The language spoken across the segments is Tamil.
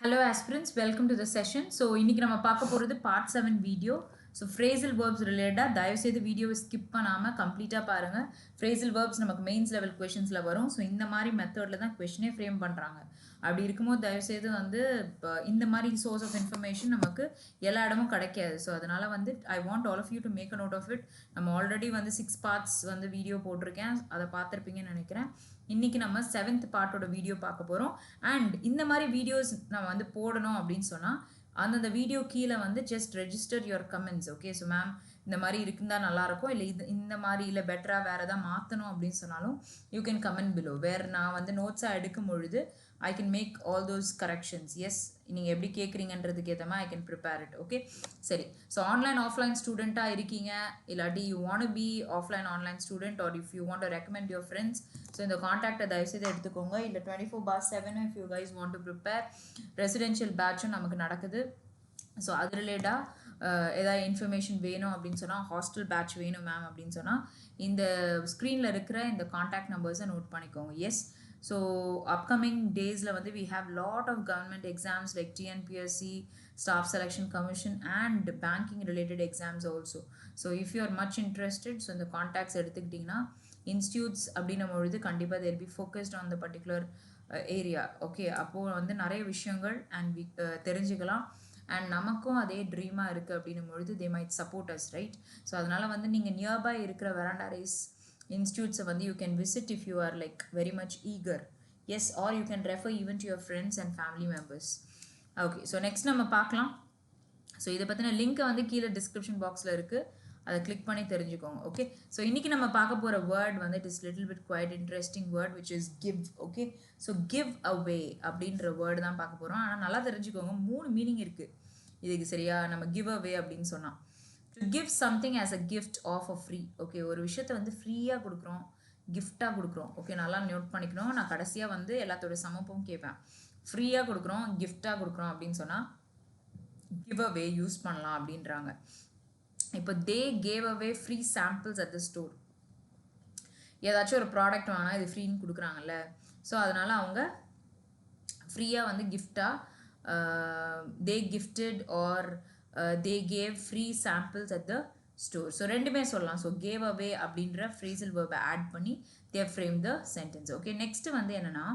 Hello aspirants welcome to the session so இன்றைக்கி நம்ம பார்க்க போகிறது part seven video so phrasal verbs ரிலேட்டடாக தயவுசெய்து வீடியோவை ஸ்கிப் பண்ணாமல் கம்ப்ளீட்டாக பாருங்கள் ஃப்ரேசல் வேர்ப்ஸ் நமக்கு மெயின்ஸ் லெவல் கொஷின்ஸில் வரும். ஸோ இந்த மாதிரி மெத்தடில் தான் கொஷினே ஃப்ரேம் பண்ணுறாங்க அப்படி இருக்கும்போது தயவுசெய்து வந்து இப்போ இந்த மாதிரி சோர்ஸ் ஆஃப் இன்ஃபர்மேஷன் நமக்கு எல்லா இடமும் கிடைக்காது. ஸோ அதனால் வந்து I want all of you to make a note of it நம்ம ஆல்ரெடி வந்து சிக்ஸ் பார்ட்ஸ் வந்து வீடியோ போட்டிருக்கேன். அதை பார்த்துருப்பீங்கன்னு நினைக்கிறேன். இன்றைக்கி நம்ம செவன்த் பார்ட்டோட வீடியோ பார்க்க போகிறோம் அண்ட் இந்த மாதிரி வீடியோஸ் நம்ம வந்து போடணும் அப்படின்னு சொன்னால் அந்தந்த வீடியோ கீழே வந்து just register your comments okay so ma'am இந்த மாதிரி இருக்குந்தா நல்லாயிருக்கும் இல்லை இது இந்த மாதிரி இல்லை பெட்டராக வேறு எதாவது மாற்றணும் அப்படின்னு சொன்னாலும் யூ கேன் கமெண்ட் பிலோ வேறு நான் வந்து நோட்ஸாக எடுக்கும் பொழுது I can make all those corrections yes நீங்கள் எப்படி கேட்குறீங்கன்றதுக்கு ஏற்ற மாதிரி I can prepare it okay சரி. ஸோ ஆன்லைன் ஆஃப்லைன் ஸ்டூடெண்ட்டாக இருக்கீங்க. இல்லாட்டி you want be offline online student or if you want recommend your friends so இந்த காண்டாக்டை தயவுசெய்து எடுத்துக்கோங்க. இல்லை twenty four by seven if you guys want to prepare residential பேட்சும் நமக்கு நடக்குது. ஸோ அது ரிலேட்டாக ஏதாவது இன்ஃபர்மேஷன் வேணும் அப்படின்னு சொன்னால் ஹாஸ்டல் பேட்ச் வேணும் மேம் அப்படின்னு சொன்னால் இந்த ஸ்க்ரீனில் இருக்கிற இந்த காண்டாக்ட் நம்பர்ஸை நோட் பண்ணிக்கோங்க. எஸ் ஸோ அப்கமிங் டேஸில் வந்து we have lot of government exams like TNPSC staff selection commission and banking related exams also so if you are much interested so இந்த கான்டாக்ட்ஸ் எடுத்துக்கிட்டிங்கன்னா இன்ஸ்டியூட்ஸ் அப்படின்னும் பொழுது கண்டிப்பாக there be focused on the particular area okay அப்போது வந்து நிறைய விஷயங்கள் அண்ட் வி uh, தெரிஞ்சுக்கலாம். அண்ட் நமக்கும் அதே ட்ரீமாக இருக்குது அப்படின்னும் பொழுது they might support us right so அதனால் வந்து நீங்கள் நியர்பை இருக்கிற வெராண்டா ரைஸ் இன்ஸ்டியூட்ஸை வந்து you can visit if you are like very much eager yes or you can refer even to your friends and family members okay so next நம்ம பார்க்கலாம். ஸோ இதை பற்றின லிங்க்கை வந்து கீழே டிஸ்கிரிப்ஷன் பாக்ஸில் இருக்குது அதை கிளிக் பண்ணி தெரிஞ்சுக்கோங்க ஓகே ஸோ இன்றைக்கி நம்ம பார்க்க போகிற வேர்ட் வந்து it is little bit quite interesting word which is give okay so give away அப்படின்ற வேர்டு தான் பார்க்க போகிறோம் ஆனால் நல்லா தெரிஞ்சுக்கோங்க மூணு மீனிங் இருக்குது இதுக்கு சரியா நம்ம கிவ் அவே அப்படின்னு சொன்னால் give something as a gift of a free okay ஒரு விஷயத்த வந்து ஃப்ரீயாக கொடுக்குறோம் கிஃப்டாக கொடுக்குறோம். ஓகே நல்லா நோட் பண்ணிக்கணும். நான் கடைசியாக வந்து எல்லாத்தோட சமப்பும் கேட்பேன் ஃப்ரீயாக கொடுக்குறோம் கிஃப்டாக கொடுக்குறோம் அப்படின்னு சொன்னால் கிவ் அவே யூஸ் பண்ணலாம் அப்படின்றாங்க. இப்போ they gave away free samples at the store ஏதாச்சும் ஒரு ப்ராடக்ட் வாங்கினா இது ஃப்ரீன்னு கொடுக்குறாங்கல்ல. ஸோ அதனால் அவங்க ஃப்ரீயாக வந்து கிஃப்டாக they gifted or they gave free samples at the store so ரெண்டுமே சொல்லலாம். ஸோ கேவ் அவே அப்படின்ற ஃப்ரேசல் வேர்பை ஆட் பண்ணி they frame the sentence okay next வந்து என்னென்னா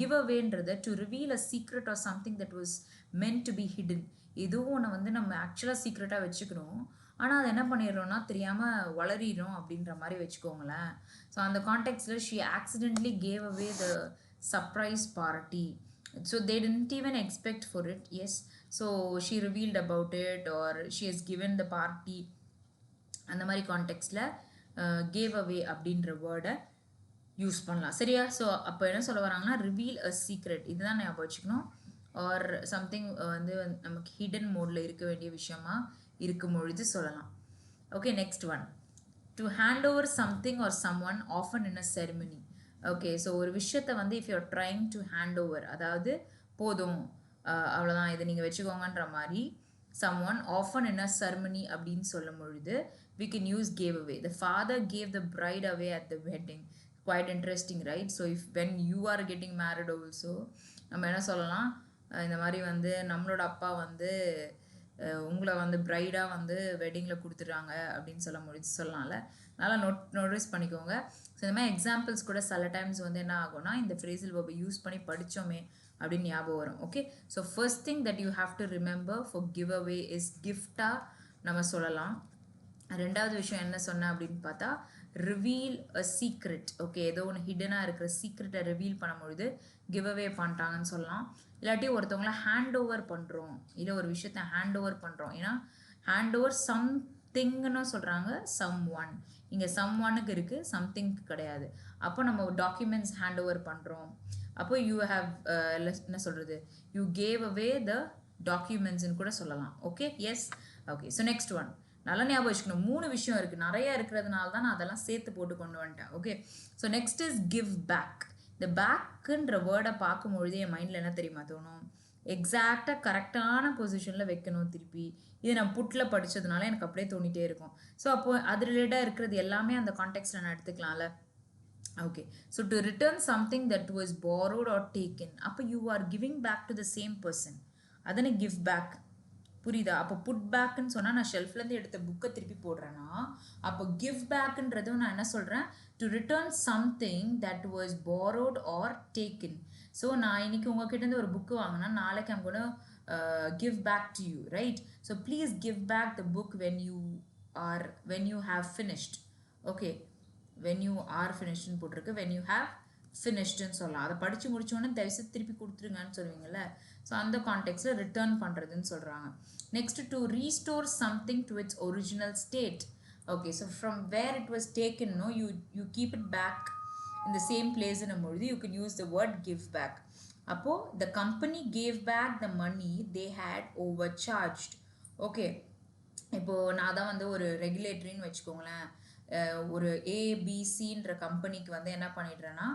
give அவேன்றது to reveal a secret or something that was meant to be hidden எதுவும் ஒன்று வந்து நம்ம ஆக்சுவலாக சீக்ரெட்டாக வச்சுக்கணும் ஆனால் அது என்ன பண்ணிடுறோம்னா தெரியாமல் வளரிடும் அப்படின்ற மாதிரி வச்சுக்கோங்களேன். ஸோ அந்த கான்டெக்ட்ஸில் she accidentally gave away the surprise party so they didn't even expect for it yes so she revealed about it or she has given the party அந்த மாதிரி கான்டெக்ட்ஸில் கேவ் அவே அப்படின்ற வேர்டை யூஸ் பண்ணலாம். சரியா? ஸோ அப்போ என்ன சொல்ல வராங்கன்னா ரிவீல் அ சீக்ரெட் இதுதான் ஞாபகம் வச்சுக்கணும். ஆர் சம்திங் uh, வந்து நமக்கு ஹிடன் மோடில் இருக்க வேண்டிய விஷயமா இருக்கும் பொழுது சொல்லலாம். Okay next one to hand over something or someone often in a ceremony okay so ஒரு விஷயத்தை வந்து if you're trying to hand over அதாவது போதும். அவ்வளோதான் இதை நீங்கள் வச்சுக்கோங்கன்ற மாதிரி சம் ஒன் ஆஃபன் என்ன சர்மனி செர்மனி அப்படின்னு சொல்லும் பொழுது we can use gave away the father gave the bride away at the wedding quite interesting right so if when you are getting married also நம்ம என்ன சொல்லலாம்? இந்த மாதிரி வந்து நம்மளோட அப்பா வந்து உங்களை வந்து ப்ரைடாக வந்து வெட்டிங்கில் கொடுத்துட்றாங்க அப்படின்னு சொல்ல முடிச்சு சொல்லலாம்ல. நல்லா நோட் நோட்டீஸ் பண்ணிக்கோங்க. ஸோ இந்த மாதிரி எக்ஸாம்பிள்ஸ் கூட சில டைம்ஸ் வந்து என்ன ஆகும்னா இந்த ஃப்ரேசில் வர்பை யூஸ் பண்ணி படித்தோமே அப்படின்னு ஞாபகம் வரும். Okay so first thing that you have to remember for give away is கிஃப்டாக நம்ம சொல்லலாம். ரெண்டாவது விஷயம் என்ன சொன்னேன் அப்படின்னு பார்த்தா ரிவீல் அ சீக்ரெட் ஓகே ஏதோ ஒன்று ஹிடனாக இருக்கிற சீக்ரெட்டை ரிவீல் பண்ணும்பொழுது கிவ் அவே பண்ணிட்டாங்கன்னு சொல்லலாம். இல்லாட்டி ஒருத்தவங்கள ஹேண்ட் ஓவர் பண்ணுறோம் இல்லை ஒரு விஷயத்த ஹேண்ட் ஓவர் பண்ணுறோம் ஏன்னா ஹேண்ட் ஓவர் சம்திங்னு சொல்கிறாங்க சம் ஒன் இங்கே சம் ஒனுக்கு இருக்குது சம்திங்க்கு கிடையாது. அப்போ நம்ம டாக்குமெண்ட்ஸ் ஹேண்ட் ஓவர் பண்ணுறோம் அப்போ யூ ஹாவ் uh, என்ன சொல்கிறது யூ கேவ் அவே த டாக்குமெண்ட்ஸ்னு கூட சொல்லலாம். Okay yes okay so next one நல்லா ஞாபகம் வச்சுக்கணும். மூணு விஷயம் இருக்குது நிறைய இருக்கிறதுனால தான் நான் அதெல்லாம் சேர்த்து போட்டு கொண்டு வந்துட்டேன். Okay so next is give back இந்த பேக்குன்ற வேர்டை பார்க்கும்பொழுது என் மைண்டில் என்ன தெரியுமா தோணும்? எக்ஸாக்டாக கரெக்டான பொசிஷனில் வைக்கணும் திருப்பி. இது நான் புட்டில் படித்ததுனால எனக்கு அப்படியே தோணிகிட்டே இருக்கும். ஸோ அப்போது அது ரிலேட்டாக இருக்கிறது எல்லாமே அந்த கான்டெக்ட்டில் நான் எடுத்துக்கலாம்ல? Okay so to return something that was borrowed or taken அப்போ you are giving back to the same person அதனை give பேக் புரியுதா? அப்போ புட் பேக்குன்னு சொன்னால் நான் ஷெல்ஃப்லேருந்து எடுத்த புக்கை திருப்பி போடுறேன்னா அப்போ கிவ் பேக்குன்றது நான் என்ன சொல்கிறேன் to return something that was borrowed or taken so நான் இன்னைக்கு உங்ககிட்ட ஒரு புக்கு வாங்கினா நாளைக்கு I'm கூட give back to you right so please give back the book when you are when you have finished okay when you are ஃபினிஷ்டுன்னு போட்டிருக்கு. வென் யூ have ஃபினிஷ்டுன்னு சொல்லலாம். அதை படித்து முடிச்சோன்னே தயவுசெய்து திருப்பி கொடுத்துருங்கன்னு சொல்லுவீங்கல்ல. ஸோ அந்த கான்டெக்ட்ஸில் ரிட்டர்ன் பண்ணுறதுன்னு சொல்கிறாங்க next to restore something to its original state okay so from where it was taken no you you keep it back இந்த சேம் same பொழுது you a use you can use back அப்போது the company gave back the money they had overcharge okay இப்போது நான் தான் வந்து ஒரு ரெகுலேட்டரின்னு வச்சுக்கோங்களேன். ஒரு ஏபிசின்ற கம்பெனிக்கு வந்து என்ன பண்ணிடுறேன்னா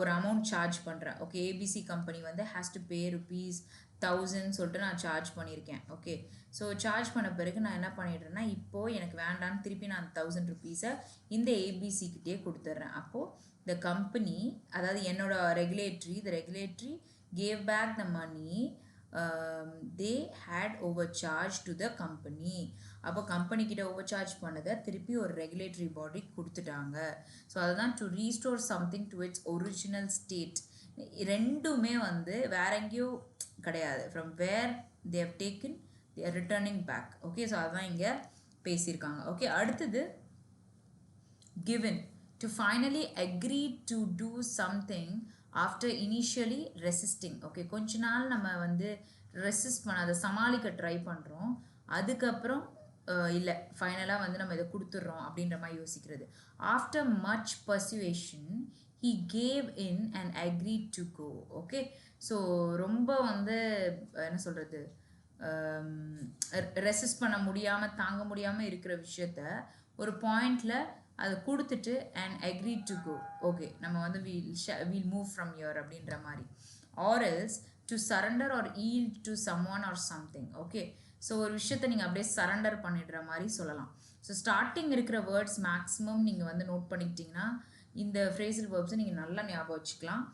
ஒரு அமௌண்ட் சார்ஜ் பண்ணுறேன் ஓகே ஏபிசி கம்பெனி வந்து has to pay rupees thousand சொல்லிட்டு நான் சார்ஜ் பண்ணியிருக்கேன். ஓகே ஸோ சார்ஜ் பண்ண பிறகு நான் என்ன பண்ணிடுறேன்னா இப்போது எனக்கு வேண்டான்னு திருப்பி நான் தௌசண்ட் ருபீஸை இந்த ஏபிசிக்கிட்டே கொடுத்துட்றேன். அப்போது த கம்பெனி அதாவது என்னோட regulatory the regulatory gave back the money they had overcharge to the company அப்போ கம்பெனிக்கிட்ட ஓவர் சார்ஜ் பண்ணதை திருப்பி ஒரு ரெகுலேட்டரி பாடி கொடுத்துட்டாங்க. ஸோ அதுதான் to restore something to its original state ரெண்டுமே வந்து வேற எங்கேயோ கிடையாது. From where they've taken they're returning back okay so அதுதான் இங்கே பேசியிருக்காங்க. ஓகே அடுத்தது given to finally agree to do something after initially resisting okay கொஞ்ச நாள் நம்ம வந்து ரெசிஸ்ட் பண்ண அதை சமாளிக்க ட்ரை பண்ணுறோம் அதுக்கப்புறம் இல்லை ஃபைனலாக வந்து நம்ம இதை கொடுத்துட்றோம் அப்படின்ற மாதிரி யோசிக்கிறது. After much persuasion he gave in and agree to go okay so ரொம்ப வந்து என்ன சொல்கிறது ரெசிஸ்ட் பண்ண முடியாமல் தாங்க முடியாமல் இருக்கிற விஷயத்த ஒரு பாயிண்டில் அதை கொடுத்துட்டு and agree to go okay நம்ம வந்து we'll we'll move from here அப்படின்ற மாதிரி. Or else to surrender or yield to someone or something okay so ஒரு விஷயத்தை நீங்கள் அப்படியே சரண்டர் பண்ணிடுற மாதிரி சொல்லலாம். ஸோ ஸ்டார்டிங் இருக்கிற வேர்ட்ஸ் மேக்ஸிமம் நீங்கள் வந்து நோட் பண்ணிக்கிட்டிங்கன்னா இந்த ஃப்ரேசல் வேர்ப்ஸை நீங்கள் நல்லா ஞாபகம் வச்சுக்கலாம்.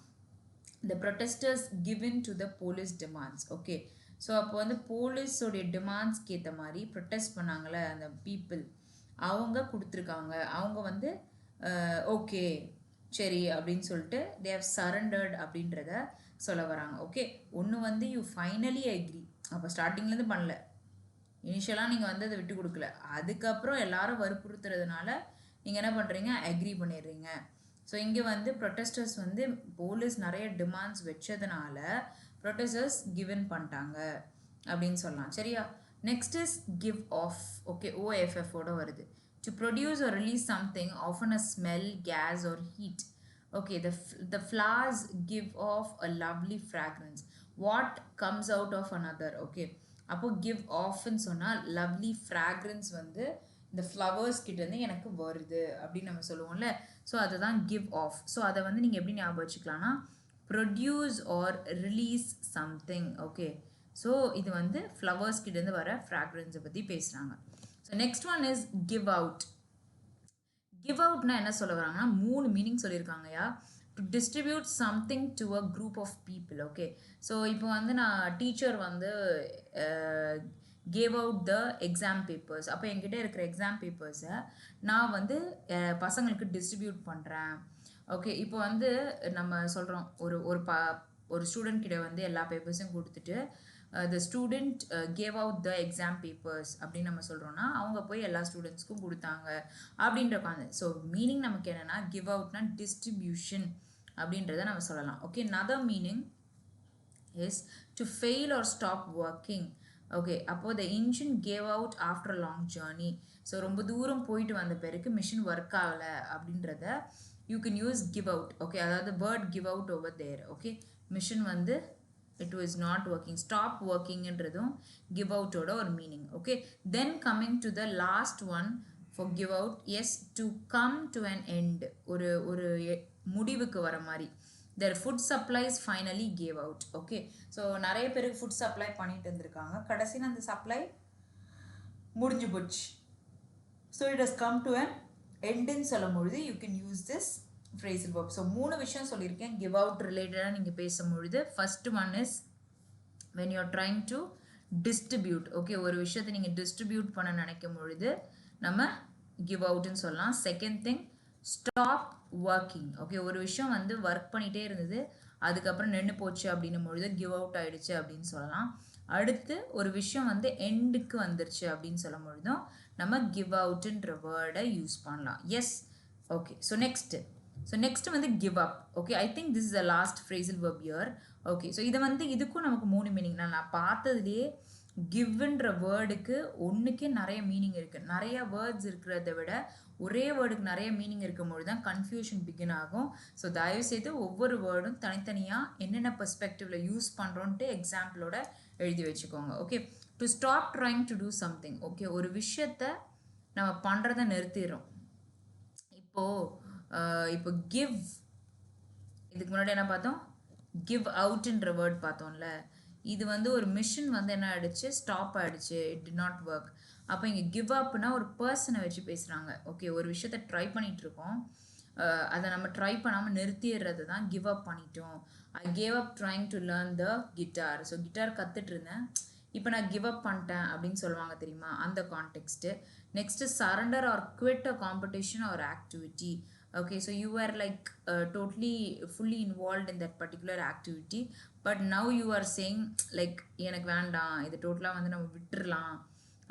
The protesters given to the police demands okay so அப்போ வந்து போலீஸோடைய டிமாண்ட்ஸ்க்கு ஏற்ற மாதிரி ப்ரொட்டஸ்ட் பண்ணாங்களே அந்த பீப்புள் அவங்க கொடுத்துருக்காங்க. அவங்க வந்து ஓகே சரி அப்படின்னு சொல்லிட்டு தே ஹவ் சரண்டர்ட் அப்படின்றத சொல்ல வராங்க. ஓகே ஒன்று வந்து யூ ஃபைனலி அக்ரி அப்போ ஸ்டார்டிங்லேருந்து பண்ணல. இனிஷியலாக நீங்கள் வந்து அதை விட்டு கொடுக்கல. அதுக்கப்புறம் எல்லாரும் வற்புறுத்துறதுனால நீங்கள் என்ன பண்ணுறீங்க அக்ரி பண்ணிடுறீங்க. ஸோ இங்கே வந்து ப்ரொட்டஸ்டர்ஸ் வந்து போலீஸ் நிறைய டிமாண்ட்ஸ் வச்சதுனால ப்ரொட்டஸ்டர்ஸ் கிவன் பண்ணிட்டாங்க அப்படின்னு சொல்லலாம். சரியா? Next is give off okay ஓஎஃப்எஃபோட வருது. டு ப்ரொடியூஸ் ஒரு release something often a smell gas or heat okay the the flowers give off a lovely fragrance what comes out of another okay அப்போது அப்போ கிவ் ஆஃப்னு சொன்னால் லவ்லி ஃப்ராக்ரன்ஸ் வந்து இந்த ஃப்ளவர்ஸ் கிட்டேருந்து எனக்கு வருது அப்படின்னு நம்ம சொல்லுவோம்ல. ஸோ அதுதான் கிவ் ஆஃப் ஸோ அதை வந்து நீங்கள் எப்படி ஞாபகம் வச்சுக்கலாம்னா produce or release something okay so இது வந்து ஃப்ளவர்ஸ் கிட்டேருந்து வர ஃப்ராக்ரன்ஸை பற்றி பேசுகிறாங்க so next one is give out give அவுட்னா என்ன சொல்ல வராங்கன்னா மூணு meaning சொல்லியிருக்காங்கயா distribute something to a group of people okay so இப்போ வந்து நான் டீச்சர் வந்து gave out the exam papers அப்போ என்கிட்ட இருக்கிற எக்ஸாம் பேப்பர்ஸை நான் வந்து பசங்களுக்கு டிஸ்ட்ரிபியூட் பண்ணுறேன் ஓகே இப்போ வந்து நம்ம சொல்கிறோம் ஒரு ஒரு ப ஒரு ஸ்டூடெண்ட் கிட்ட வந்து எல்லா பேப்பர்ஸையும் கொடுத்துட்டு the student gave out the exam papers அப்படின்னு நம்ம சொல்கிறோன்னா அவங்க போய் எல்லா ஸ்டூடெண்ட்ஸ்க்கும் கொடுத்தாங்க. அப்படின்ற கான்செப்ட் ஸோ மீனிங் நமக்கு என்னென்னா கிவ் அவுட்னா டிஸ்ட்ரிபியூஷன் அப்படின்றத நம்ம சொல்லலாம். Okay another meaning is to fail or stop working okay அப்போது the engine gave out after long journey so ரொம்ப தூரம் போயிட்டு வந்த பிறகு மிஷின் ஒர்க் ஆகலை அப்படின்றத you can use give out okay அதாவது word give out over there okay machine வந்து it was not working stop ஒர்க்கிங்ன்றதும் give அவுட்டோட ஒரு meaning okay then coming to the last one for give out is to come to an end ஒரு ஒரு எ- முடிவுக்கு வர மாதிரி. Their food supplies finally gave out okay so நிறைய பேருக்கு ஃபுட் சப்ளை பண்ணிட்டு இருந்திருக்காங்க. கடைசியில் அந்த சப்ளை முடிஞ்சு போச்சு. So it has come to an எண்டுன்னு சொல்லும் பொழுது you can use this phrasal verb. So மூணு விஷயம் சொல்லியிருக்கேன். கிவ் அவுட் ரிலேட்டடாக நீங்கள் பேசும் பொழுது. First one is when you're trying to distribute okay ஒரு விஷயத்தை நீங்கள் டிஸ்ட்ரிபியூட் பண்ண நினைக்கும் பொழுது நம்ம கிவ் அவுட்னு சொல்லலாம். Second thing stop working okay ஒரு விஷயம் வந்து ஒர்க் பண்ணிகிட்டே இருந்தது. அதுக்கப்புறம் நின்று போச்சு அப்படின்னும் பொழுது கிவ் அவுட் ஆயிடுச்சு அப்படின்னு சொல்லலாம். அடுத்து ஒரு விஷயம் வந்து எண்டுக்கு வந்துருச்சு அப்படின்னு சொல்லும் பொழுதும் நம்ம கிவ் அவுட்டுன்ற வேர்டை யூஸ் பண்ணலாம். Yes okay so next so next வந்து give up okay I think this is the last phrasal verb here okay so இதை வந்து இதுக்கும் நமக்கு மூணு மீனிங் நான் நான் பார்த்ததுலேயே கிவ்ன்ற வேர்டுக்கு ஒன்றுக்கே நிறைய மீனிங் இருக்குது நிறைய வேர்ட்ஸ் இருக்கிறத விட ஒரே வேர்டுக்கு நிறைய மீனிங் இருக்கும்பொழுது தான் கன்ஃபியூஷன் பிகின் ஆகும். ஸோ தயவுசெய்து ஒவ்வொரு வேர்டும் தனித்தனியாக என்னென்ன பெர்ஸ்பெக்டிவில் யூஸ் பண்ணுறோன்ட்டு எக்ஸாம்பிளோட எழுதி வச்சுக்கோங்க. Okay to stop trying to do something okay ஒரு விஷயத்த நம்ம பண்ணுறத நிறுத்திடுறோம். இப்போது இப்போ கிவ் இதுக்கு முன்னாடி என்ன பார்த்தோம்? கிவ் அவுட்ன்ற வேர்ட் பார்த்தோம்ல. இது வந்து ஒரு மிஷின் வந்து என்ன ஆயிடுச்சு? ஸ்டாப் ஆயிடுச்சு. இட் டி நாட் ஒர்க் அப்போ இங்கே கிவ் அப்னா ஒரு பர்சனை வச்சு பேசுகிறாங்க ஓகே ஒரு விஷயத்த ட்ரை பண்ணிட்டு இருக்கோம் அதை நம்ம ட்ரை பண்ணாமல் நிறுத்திடுறது தான் கிவ் அப் பண்ணிட்டோம். I gave up trying to learn the guitar so guitar கற்றுட்டு இருந்தேன் இப்போ நான் கிவ் அப் பண்ணிட்டேன் அப்படின்னு சொல்லுவாங்க தெரியுமா? அந்த context next surrender or quit a competition or activity okay so you are like totally fully involve in that particular activity but now you are saying like எனக்கு வேண்டாம். இது டோட்டலாக வந்து நம்ம விட்டுறலாம்.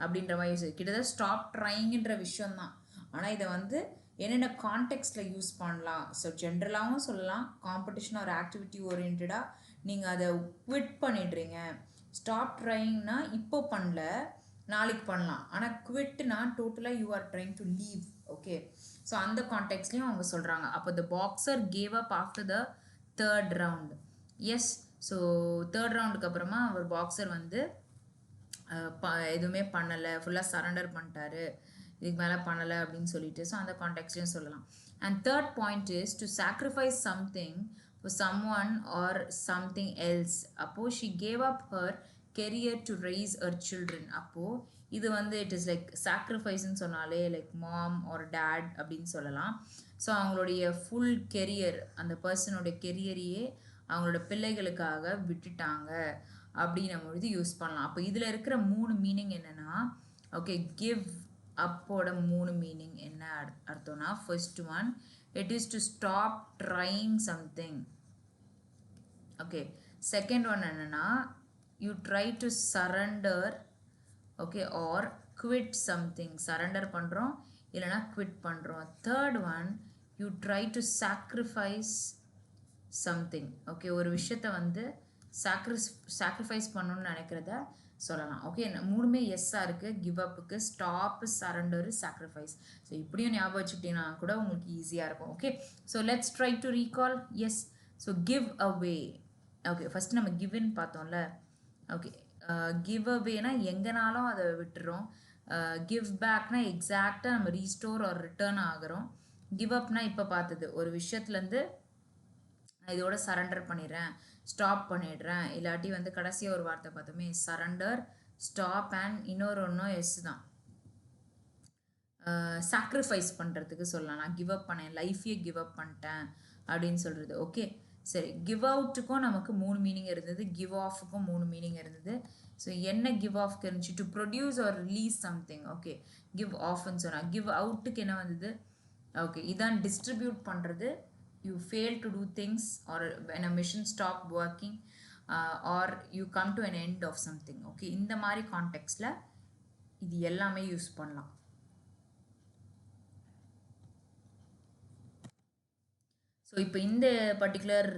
அப்படின்ற மாதிரி கிட்டத்தட்ட ஸ்டாப் ட்ரைங்கிற விஷயம்தான். ஆனால் இதை வந்து என்னென்ன கான்டெக்ஸ்டில் யூஸ் பண்ணலாம்? ஸோ ஜென்ரலாகவும் சொல்லலாம். காம்படிஷன் ஒரு ஆக்டிவிட்டி ஓரியன்டாக நீங்கள் அதை குவிட் பண்ணிடுறீங்க. ஸ்டாப் ட்ரைங்னா இப்போ பண்ணல நாளைக்கு பண்ணலாம். ஆனால் குவிட்னா டோட்டலாக you are trying to leave okay so அந்த கான்டெக்ட்லேயும் அவங்க சொல்கிறாங்க அப்போ the boxer gave up after the third round yes so third ரவுண்டுக்கு அப்புறமா அவர் பாக்ஸர் வந்து ப எதுவுமே பண்ணலை. ஃபுல்லாக சரண்டர் பண்ணிட்டாரு. இதுக்கு மேலே பண்ணலை அப்படின்னு சொல்லிட்டு ஸோ அந்த கான்டெக்ட்லையும் சொல்லலாம். And third point is to sacrifice something for someone or something else. அப்போது she gave up her career to raise her children அப்போது இது வந்து இட் இஸ் லைக் சாக்ரிஃபைஸ்ன்னு சொன்னாலே லைக் மாம் ஒரு டேட் அப்படின்னு சொல்லலாம். ஸோ அவங்களுடைய ஃபுல் கெரியர் அந்த பர்சனோட கெரியரையே அவங்களோட பிள்ளைகளுக்காக விட்டுட்டாங்க. அப்படின்னும் பொழுது யூஸ் பண்ணலாம். அப்போ இதில் இருக்கிற மூணு மீனிங் என்னென்னா ஓகே கிவ் அப்போட மூணு மீனிங் என்ன அர்த்தம்னா first one it is to stop trying something okay second one என்னென்னா you try to surrender okay or quit something surrender பண்ணுறோம் இல்லைனா குவிட் பண்ணுறோம் third one you try to sacrifice something okay ஒரு விஷயத்தை வந்து சாக்ரிஸ் சாக்ரிஃபைஸ் பண்ணணும்னு நினைக்கிறத சொல்லலாம். ஓகே மூணுமே எஸ்ஸாக இருக்குது கிவ் அப்புக்கு ஸ்டாப் சரண்டர் சாக்ரிஃபைஸ் ஸோ இப்படியும் ஞாபகம் வச்சுக்கிட்டீங்கன்னா கூட உங்களுக்கு ஈஸியாக இருக்கும். Okay so let's try to recall yes so give away okay first நம்ம கிவ்ன்னு பார்த்தோம்ல. ஓகே கிவ் uh, அவேனா எங்கேனாலும் அதை விட்டுறோம். கிவ் பேக்னா எக்ஸாக்டாக நம்ம ரீஸ்டோர் ஒரு ரிட்டர்ன் ஆகிறோம். கிவ் அப்னா இப்போ பார்த்தது. ஒரு விஷயத்துலேருந்து நான் இதோட சரண்டர் பண்ணிடுறேன். ஸ்டாப் பண்ணிடுறேன். இல்லாட்டி வந்து கடைசியாக ஒரு வார்த்தை பார்த்தோமே சரண்டர் ஸ்டாப் அண்ட் இன்னொரு ஒன்றும் எஸ் தான். சாக்ரிஃபைஸ் பண்ணுறதுக்கு சொல்லலாம். நான் கிவ் அப் பண்ணேன் லைஃபையே கிவ் அப் பண்ணிட்டேன் அப்படின்னு சொல்கிறது ஓகே சரி கிவ் அவுட்டுக்கும் நமக்கு மூணு மீனிங் இருந்தது. கிவ் ஆஃபுக்கும் மூணு மீனிங் இருந்தது. ஸோ என்ன கிவ் ஆஃப்க்கு இருந்துச்சு? To produce or release something okay give ஆஃப்னு சொன்னால் கிவ் அவுட்டுக்கு என்ன வந்தது? ஓகே இதான் டிஸ்ட்ரிபியூட் பண்ணுறது you fail to do things or when a mission stop working uh, or you come to an end of something okay இந்த மாதிரி கான்டெக்ட்ஸில் இது எல்லாமே யூஸ் பண்ணலாம். ஸோ இப்போ இந்த பர்டிகுலர்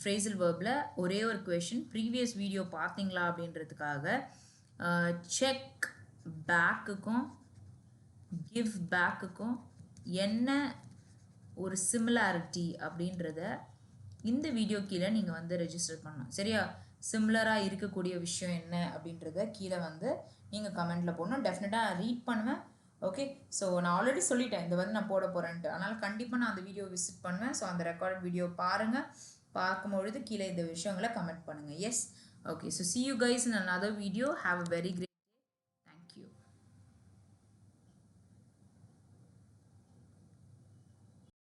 ஃப்ரேசல் வேர்பில் ஒரே ஒரு கொஷின் ப்ரீவியஸ் வீடியோ பார்த்தீங்களா அப்படின்றதுக்காக செக் பேக்குக்கும் கிவ் பேக்குக்கும் என்ன ஒரு சிமிலாரிட்டி அப்படின்றத இந்த வீடியோ கீழே நீங்கள் வந்து ரெஜிஸ்டர் பண்ணணும். சரியா? சிம்லராக இருக்கக்கூடிய விஷயம் என்ன அப்படின்றத கீழே வந்து நீங்கள் கமெண்ட்டில் போடணும். டெஃபினட்டாக ரீட் பண்ணுவேன். ஓகே ஸோ நான் ஆல்ரெடி சொல்லிட்டேன். இந்த வந்து நான் போட போகிறேன்ட்டு அதனால் கண்டிப்பாக நான் அந்த வீடியோ விசிட் பண்ணுவேன். ஸோ அந்த ரெக்கார்ட் வீடியோ பாருங்கள் பார்க்கும்பொழுது கீழே இந்த விஷயங்களை கமெண்ட் பண்ணுங்கள் yes okay so see you guys in other video have a very great